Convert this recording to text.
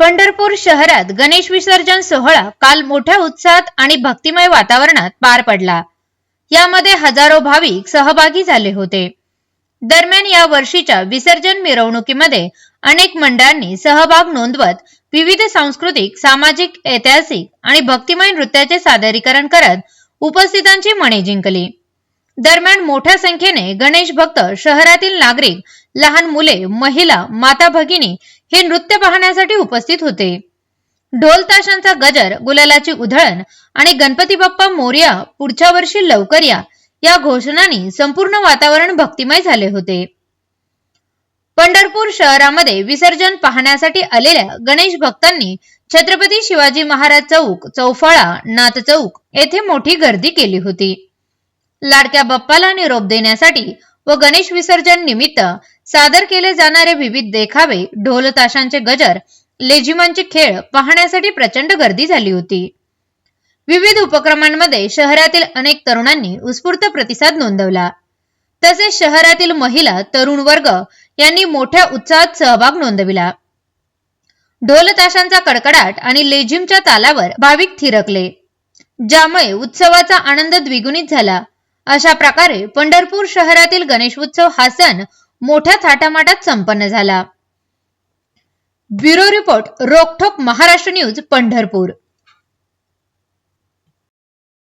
पंढरपूर शहरात गणेश विसर्जन सोहळा काल मोठ्या उत्साहात आणि भक्तिमय वातावरणात पार पडला. यामध्ये हजारो भाविक सहभागी झाले होते. दरम्यान या वर्षीच्या विसर्जन मिरवणुकीमध्ये अनेक मंडळांनी सहभाग नोंदवत विविध सांस्कृतिक सामाजिक ऐतिहासिक आणि भक्तिमय नृत्याचे सादरीकरण करत उपस्थितांची मने जिंकली. दरम्यान मोठ्या संख्येने गणेश भक्त शहरातील नागरिक लहान मुले महिला माता भगिनी हे नृत्य पाहण्यासाठी उपस्थित होते. ढोल ताशांचा गजर गुलालाची उधळण आणि गणपती बाप्पा मोर्या पुढच्या वर्षी लवकर या या घोषणांनी संपूर्ण वातावरण भक्तिमय झाले होते. पंढरपूर शहरामध्ये विसर्जन पाहण्यासाठी आलेल्या गणेश भक्तांनी छत्रपती शिवाजी महाराज चौक चौफाळा नाथ चौक येथे मोठी गर्दी केली होती. लाडक्या बाप्पाला निरोप देण्यासाठी व गणेश विसर्जन निमित्त सादर केले जाणारे विविध देखावे ढोल ताशांचे गजर लेझिमांचे खेळ पाहण्यासाठी प्रचंड गर्दी झाली होती. विविध उपक्रमांमध्ये शहरातील अनेक तरुणांनी उत्स्फूर्त प्रतिसाद नोंदवला. तसेच शहरातील महिला तरुण वर्ग यांनी मोठ्या उत्साहात सहभाग नोंदविला. ढोल ताशांचा कडकडाट आणि लेझिमच्या तालावर भाविक थिरकले ज्यामुळे उत्सवाचा आनंद द्विगुणित झाला. अशा प्रकारे पंढरपूर शहरातील गणेश उत्सव हा सण मोठ्या थाटामाटात संपन्न झाला. ब्युरो रिपोर्ट रोखोक महाराष्ट्र न्यूज पंढरपूर.